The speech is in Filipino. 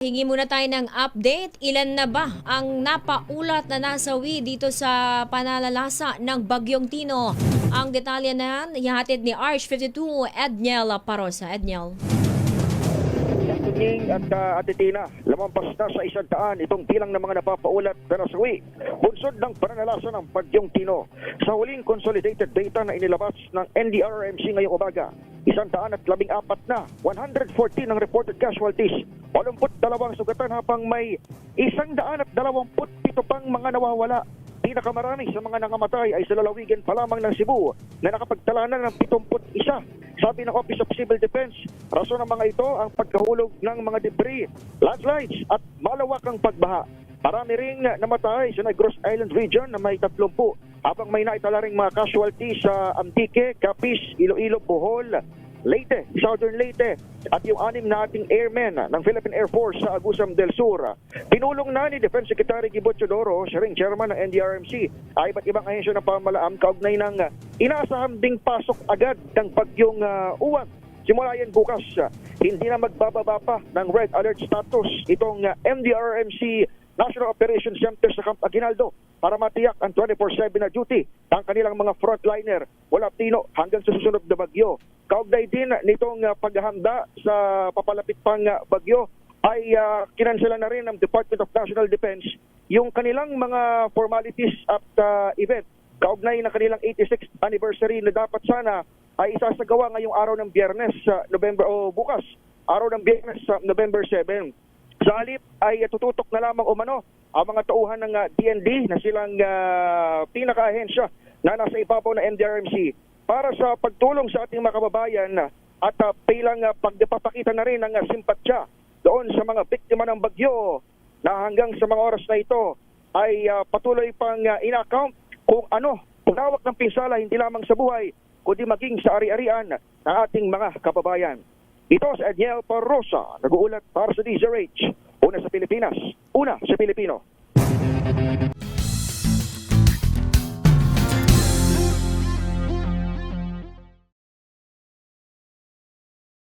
Hingi muna tayo ng update. Ilan na ba ang napaulat na nasawi dito sa panalalasa ng Bagyong Tino? Ang detalye na yan, ni Arch 52 Edniel Parosa. Edniel. Tuning at uh, Ate Tina, lamampas na sa isang daan itong bilang ng mga napapaulat na nasawi. Bunsod ng pananalasa ng Bagyong Tino. Sa huling consolidated data na inilabas ng NDRRMC ngayong umaga, isang daan at labing apat na, 114 ang reported casualties, 82 sugatan habang may isang daan at dalawamput pito pang mga nawawala. Pinakamarami sa mga nangamatay ay sa lalawigan pa lamang ng Cebu na nakapagtala na ng 71. Sabi ng Office of Civil Defense, rason ng mga ito ang pagkahulog ng mga debris, landslides at malawakang pagbaha. Marami ring namatay sa Negros Island region na may 30 habang may naitala ring mga casualty sa Antique, Capiz, Iloilo, Bohol, Leyte, Southern Leyte at yung anim na ating airmen ng Philippine Air Force sa Agusam del Sur. Pinulong na ni Defense Secretary Gibo Chodoro, siya ring chairman ng NDRMC, ay iba't ibang ahensya ng pamalaan kaugnay ng inaasahan ding pasok agad ng bagyong uh, uwan. Simula yan bukas, hindi na magbababa pa ng red alert status itong uh, NDRMC National Operations Center sa Camp Aguinaldo para matiyak ang 24-7 na duty ang kanilang mga frontliner wala tino hanggang sa susunod na bagyo. Kaugnay din nitong uh, paghahanda sa papalapit pang uh, bagyo ay uh, kinansela na rin ng Department of National Defense yung kanilang mga formalities at uh, event. Kaugnay ng kanilang 86th anniversary na dapat sana ay isasagawa ngayong araw ng biyernes sa November o bukas, araw ng biyernes sa November 7. Sa ay tututok na lamang umano ang mga tauhan ng uh, DND na silang uh, pinaka-ahensya na nasa ibabaw ng NDRMC para sa pagtulong sa ating mga kababayan at uh, bilang uh, pagpapakita na rin ng uh, simpatsya doon sa mga biktima ng bagyo na hanggang sa mga oras na ito ay uh, patuloy pang uh, in-account kung ano, punawak ng pinsala hindi lamang sa buhay kundi maging sa ari-arian ng ating mga kababayan. Ito si Edniel Parrosa, nag-uulat para sa DZRH. Una sa Pilipinas, una sa Pilipino.